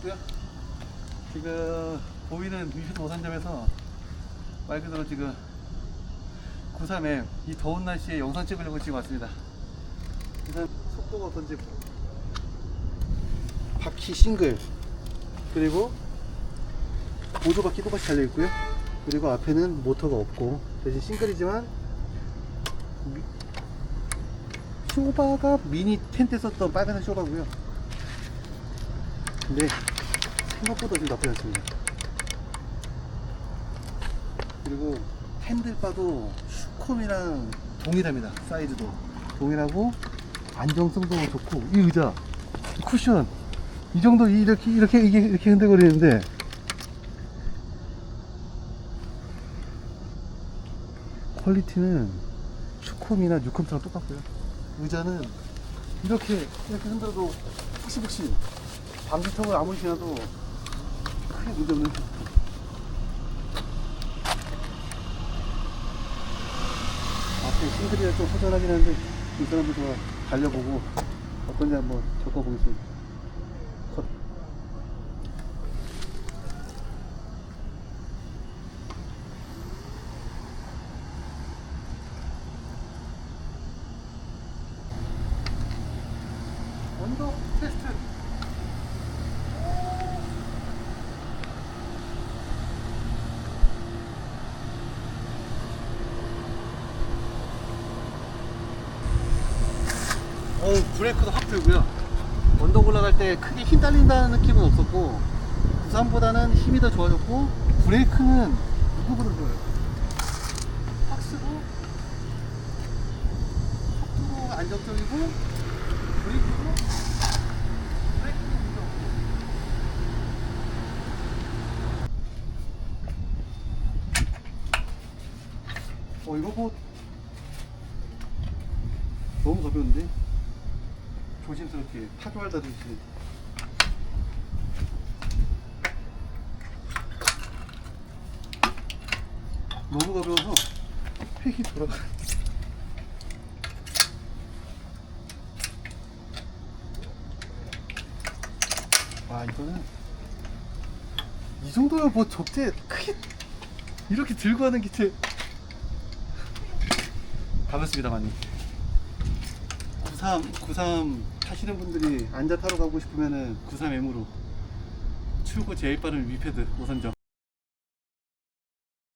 있고요. 지금 보이는 미슈트 오산점에서 말 그대로 지금 구산에 이 더운 날씨에 영상 찍으려고 지금 왔습니다. 일단 속도가 어떤지 바퀴 싱글 그리고 모두 바퀴 똑같이 달려 있고요. 그리고 앞에는 모터가 없고 대신 싱글이지만 미, 쇼바가 미니 텐트 썼던 빨간색 쇼바고요. 근데 생각보다 좀 나쁘지 않습니다. 그리고 핸들바도 슈콤이랑 동일합니다. 사이즈도 동일하고 안정성도 좋고 이 의자, 이 쿠션 이 정도 이렇게 이렇게 이게 이렇게 흔들거리는데 퀄리티는 슈콤이나 뉴컴처럼 똑같고요. 의자는 이렇게 이렇게 흔들어도 푹신푹신 방지턱을 아무리 지나도 크게 문제 없는 앞에 싱글이라 좀 허전하긴 한데 이 사람도 좋아 달려보고 어떤지 한번 겪어보겠습니다 컷. 온도 테스트 어우 브레이크도 확 들고요. 언덕 올라갈 때 크게 힘 딸린다는 느낌은 없었고 부산보다는 힘이 더 좋아졌고 브레이크는 누구보다 좋아요? 확 쓰고 속도도 안정적이고 브레이크도 브레이크도 없고. 어 이거 뭐 너무 가벼운데 조심스럽게 파도알다듯이 너무 가벼워서 획이 돌아가. 와 이거는 이 정도면 뭐 접대 크게 이렇게 들고 하는 기체 가볍습니다 많이. 93, 93 타시는 분들이 앉아 타러 가고 싶으면은 93M으로 출고 제일 빠른 위패드 5선정